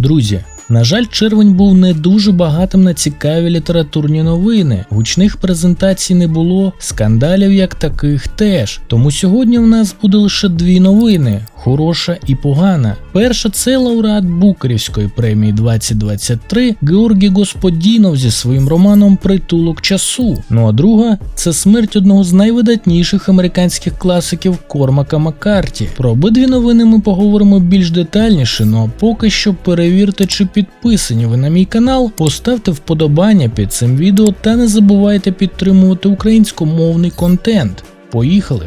Друзі, на жаль, червень був не дуже багатим на цікаві літературні новини. Гучних презентацій не було, скандалів як таких теж. Тому сьогодні в нас буде лише дві новини: хороша і погана. Перша це лауреат Букерівської премії 2023 Георгій Господінов зі своїм романом Притулок часу. Ну а друга це смерть одного з найвидатніших американських класиків Кормака Маккарті. Про обидві новини ми поговоримо більш детальніше. Ну а поки що перевірте, чи підписані ви на мій канал, поставте вподобання під цим відео та не забувайте підтримувати українськомовний контент. Поїхали!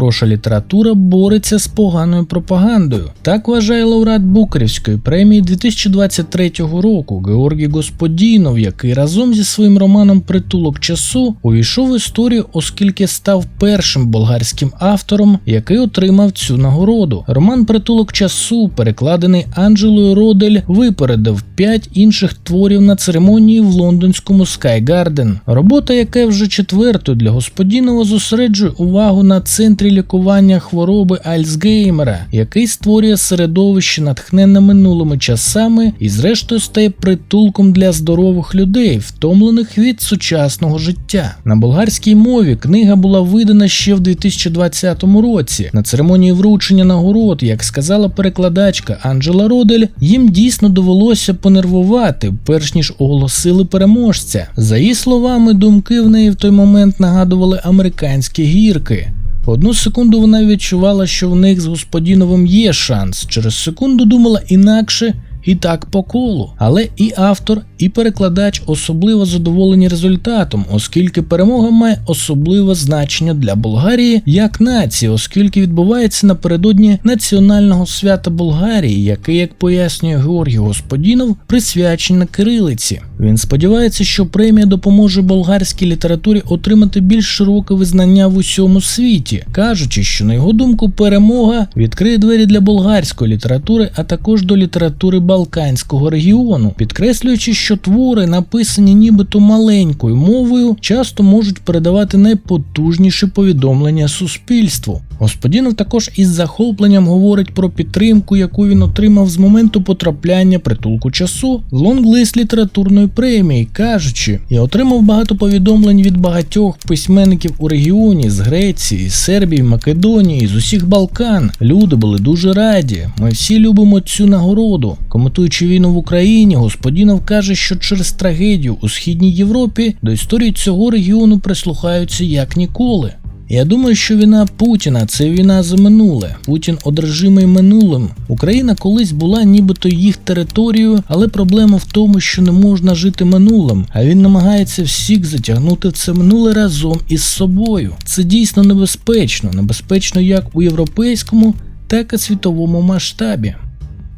Хороша література бореться з поганою пропагандою. Так вважає лауреат Букерівської премії 2023 року Георгій Господінов, який разом зі своїм романом Притулок часу увійшов в історію, оскільки став першим болгарським автором, який отримав цю нагороду. Роман Притулок часу, перекладений Анджелою Родель, випередив п'ять інших творів на церемонії в лондонському Garden. Робота, яка вже четвертою для Господінова, зосереджує увагу на центрі лікування хвороби Альцгеймера, який створює середовище натхненне минулими часами і, зрештою, стає притулком для здорових людей, втомлених від сучасного життя. На болгарській мові книга була видана ще в 2020 році. На церемонії вручення нагород, як сказала перекладачка Анджела Родель, їм дійсно довелося понервувати, перш ніж оголосили переможця. За її словами, думки в неї в той момент нагадували американські гірки. Одну секунду вона відчувала, що в них з господіновим є шанс. Через секунду думала інакше і так по колу. Але і автор, і перекладач особливо задоволені результатом, оскільки перемога має особливе значення для Болгарії як нації, оскільки відбувається напередодні національного свята Болгарії, яке, як пояснює Георгій Господінов, присвячене кирилиці. Він сподівається, що премія допоможе болгарській літературі отримати більш широке визнання в усьому світі, кажучи, що на його думку перемога відкриє двері для болгарської літератури, а також до літератури Балканського регіону, підкреслюючи, що твори, написані нібито маленькою мовою, часто можуть передавати найпотужніші повідомлення суспільству. Господінов також із захопленням говорить про підтримку, яку він отримав з моменту потрапляння притулку часу в лонглист літературної премії, кажучи, я отримав багато повідомлень від багатьох письменників у регіоні з Греції, Сербії, Македонії, з усіх Балкан. Люди були дуже раді. Ми всі любимо цю нагороду. Коментуючи війну в Україні, Господінов каже, що через трагедію у східній Європі до історії цього регіону прислухаються як ніколи. Я думаю, що війна Путіна це війна за минуле. Путін одержимий минулим. Україна колись була нібито їх територією, але проблема в тому, що не можна жити минулим, а він намагається всіх затягнути в це минуле разом із собою. Це дійсно небезпечно, небезпечно як у європейському, так і світовому масштабі.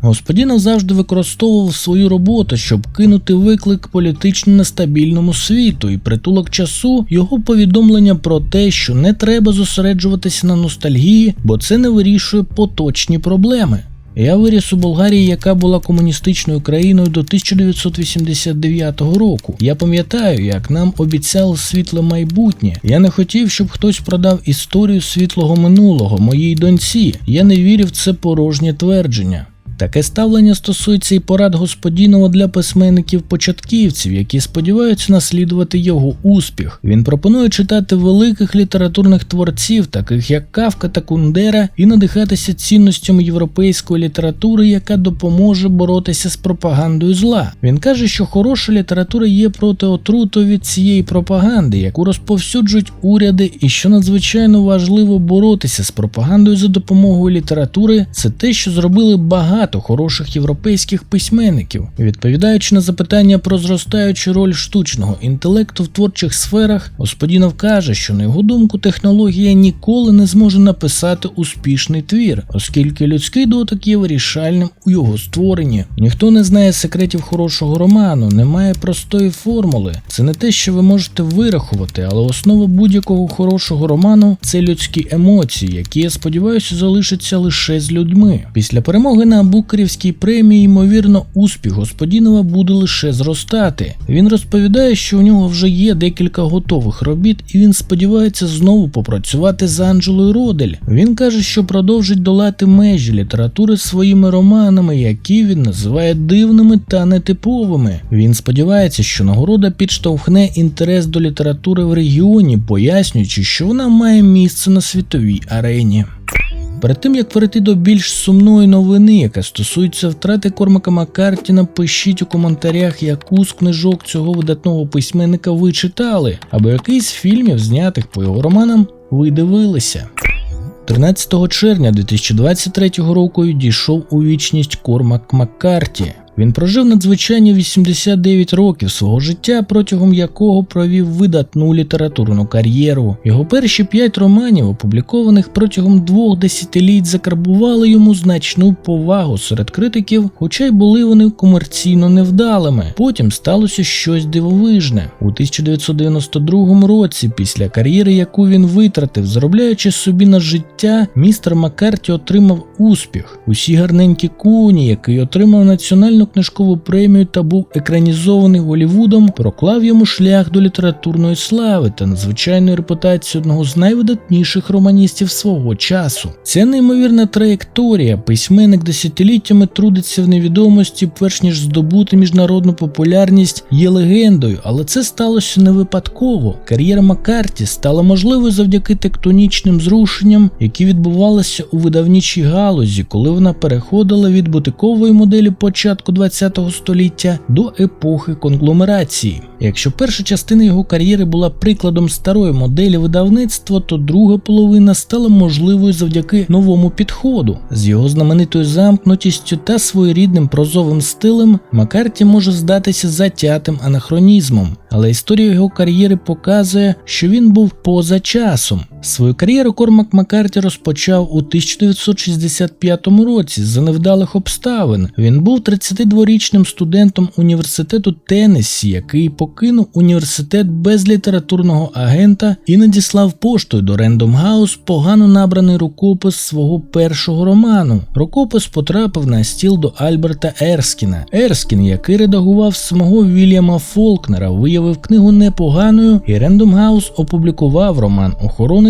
Господінов завжди використовував свою роботу, щоб кинути виклик політично нестабільному світу і притулок часу його повідомлення про те, що не треба зосереджуватися на ностальгії, бо це не вирішує поточні проблеми. Я виріс у Болгарії, яка була комуністичною країною до 1989 року. Я пам'ятаю, як нам обіцяли світле майбутнє. Я не хотів, щоб хтось продав історію світлого минулого моїй доньці. Я не вірив в це порожнє твердження. Таке ставлення стосується і порад Господінова для письменників-початківців, які сподіваються наслідувати його успіх. Він пропонує читати великих літературних творців, таких як Кавка та Кундера, і надихатися цінностями європейської літератури, яка допоможе боротися з пропагандою зла. Він каже, що хороша література є проти отруту від цієї пропаганди, яку розповсюджують уряди, і що надзвичайно важливо боротися з пропагандою за допомогою літератури, це те, що зробили багато багато хороших європейських письменників. Відповідаючи на запитання про зростаючу роль штучного інтелекту в творчих сферах, Господінов каже, що на його думку технологія ніколи не зможе написати успішний твір, оскільки людський дотик є вирішальним у його створенні. Ніхто не знає секретів хорошого роману, немає простої формули. Це не те, що ви можете вирахувати, але основа будь-якого хорошого роману це людські емоції, які я сподіваюся залишаться лише з людьми. Після перемоги на Букерівській премії, ймовірно, успіх Господінова буде лише зростати. Він розповідає, що у нього вже є декілька готових робіт, і він сподівається знову попрацювати з Анджелою Родель. Він каже, що продовжить долати межі літератури своїми романами, які він називає дивними та нетиповими. Він сподівається, що нагорода підштовхне інтерес до літератури в регіоні, пояснюючи, що вона має місце на світовій арені. Перед тим як перейти до більш сумної новини, яка стосується втрати Кормака Маккарті, напишіть у коментарях, яку з книжок цього видатного письменника ви читали, або який з фільмів, знятих по його романам, ви дивилися. 13 червня 2023 року дійшов у вічність Кормак Маккарті. Він прожив надзвичайні 89 років свого життя, протягом якого провів видатну літературну кар'єру. Його перші п'ять романів, опублікованих протягом двох десятиліть, закарбували йому значну повагу серед критиків, хоча й були вони комерційно невдалими. Потім сталося щось дивовижне. У 1992 році, після кар'єри, яку він витратив, заробляючи собі на життя, містер Маккарті отримав успіх. Усі гарненькі куні, який отримав національну книжкову премію та був екранізований Голівудом, проклав йому шлях до літературної слави та надзвичайної репутації одного з найвидатніших романістів свого часу. Ця неймовірна траєкторія, письменник десятиліттями трудиться в невідомості, перш ніж здобути міжнародну популярність, є легендою, але це сталося не випадково. Кар'єра Маккарті стала можливою завдяки тектонічним зрушенням, які відбувалися у видавничій галузі, коли вона переходила від бутикової моделі початку ХХ століття до епохи конгломерації. Якщо перша частина його кар'єри була прикладом старої моделі видавництва, то друга половина стала можливою завдяки новому підходу. З його знаменитою замкнутістю та своєрідним прозовим стилем Маккарті може здатися затятим анахронізмом, але історія його кар'єри показує, що він був поза часом. Свою кар'єру Кормак Маккарті розпочав у 1965 році за невдалих обставин. Він був 32-річним студентом університету Теннессі, який покинув університет без літературного агента і надіслав поштою до Random House погано набраний рукопис свого першого роману. Рукопис потрапив на стіл до Альберта Ерскіна. Ерскін, який редагував самого Вільяма Фолкнера, виявив книгу непоганою, і Random House опублікував роман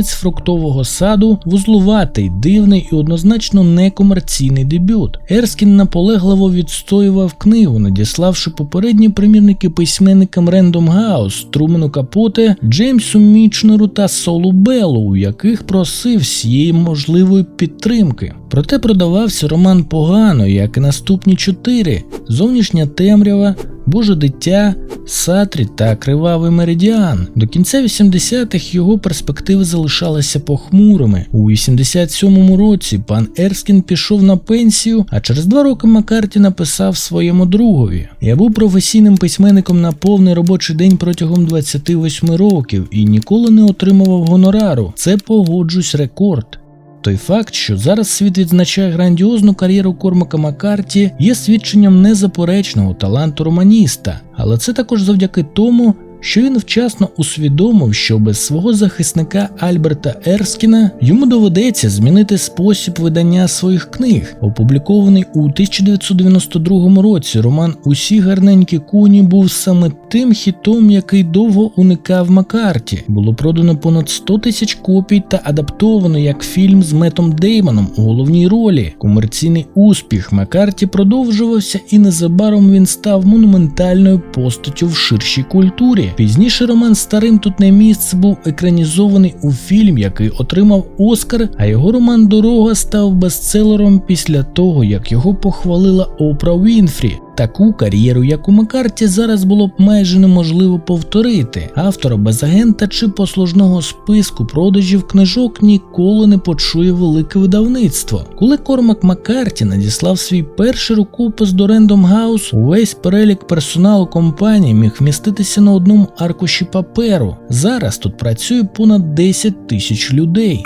Охоронець фруктового саду, вузлуватий, дивний і однозначно некомерційний дебют. Ерскін наполегливо відстоював книгу, надіславши попередні примірники письменникам Random House, Трумену Капоте, Джеймсу Мічнеру та Солу Беллу, у яких просив всієї можливої підтримки. Проте продавався роман погано, як і наступні чотири: зовнішня темрява. Боже дитя, Сатрі та Кривавий Меридіан. До кінця 80-х його перспективи залишалися похмурими. У 87-му році пан Ерскін пішов на пенсію, а через два роки Маккарті написав своєму другові: Я був професійним письменником на повний робочий день протягом 28 років і ніколи не отримував гонорару. Це погоджусь рекорд. Той факт, що зараз світ відзначає грандіозну кар'єру Кормака Маккарті, є свідченням незаперечного таланту романіста, але це також завдяки тому, що він вчасно усвідомив, що без свого захисника Альберта Ерскіна йому доведеться змінити спосіб видання своїх книг. Опублікований у 1992 році роман Усі гарненькі куні був саме тим хітом, який довго уникав Маккарті. Було продано понад 100 тисяч копій та адаптовано як фільм з Метом Деймоном у головній ролі. Комерційний успіх Маккарті продовжувався, і незабаром він став монументальною постаттю в ширшій культурі. Пізніше роман Старим тут не місце був екранізований у фільм, який отримав Оскар, а його роман Дорога став бестселером після того, як його похвалила Опра Вінфрі. Таку кар'єру, як у Маккарті, зараз було б майже неможливо повторити. Автора без агента чи послужного списку продажів книжок ніколи не почує велике видавництво. Коли Кормак Маккарті надіслав свій перший рукопис до Random House, увесь перелік персоналу компанії міг вміститися на одному аркуші паперу. Зараз тут працює понад 10 тисяч людей.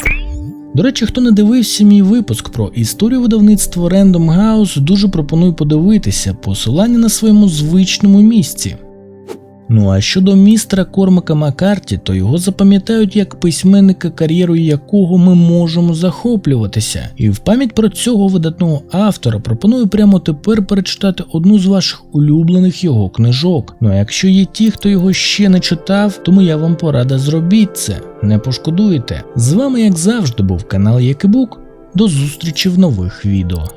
До речі, хто не дивився мій випуск про історію видавництва Random House, дуже пропоную подивитися посилання на своєму звичному місці. Ну а щодо містера Кормака Маккарті, то його запам'ятають як письменника, кар'єрою якого ми можемо захоплюватися. І в пам'ять про цього видатного автора пропоную прямо тепер перечитати одну з ваших улюблених його книжок. Ну а якщо є ті, хто його ще не читав, тому я вам порада зробіть це, не пошкодуєте. З вами, як завжди, був канал Якибук. До зустрічі в нових відео.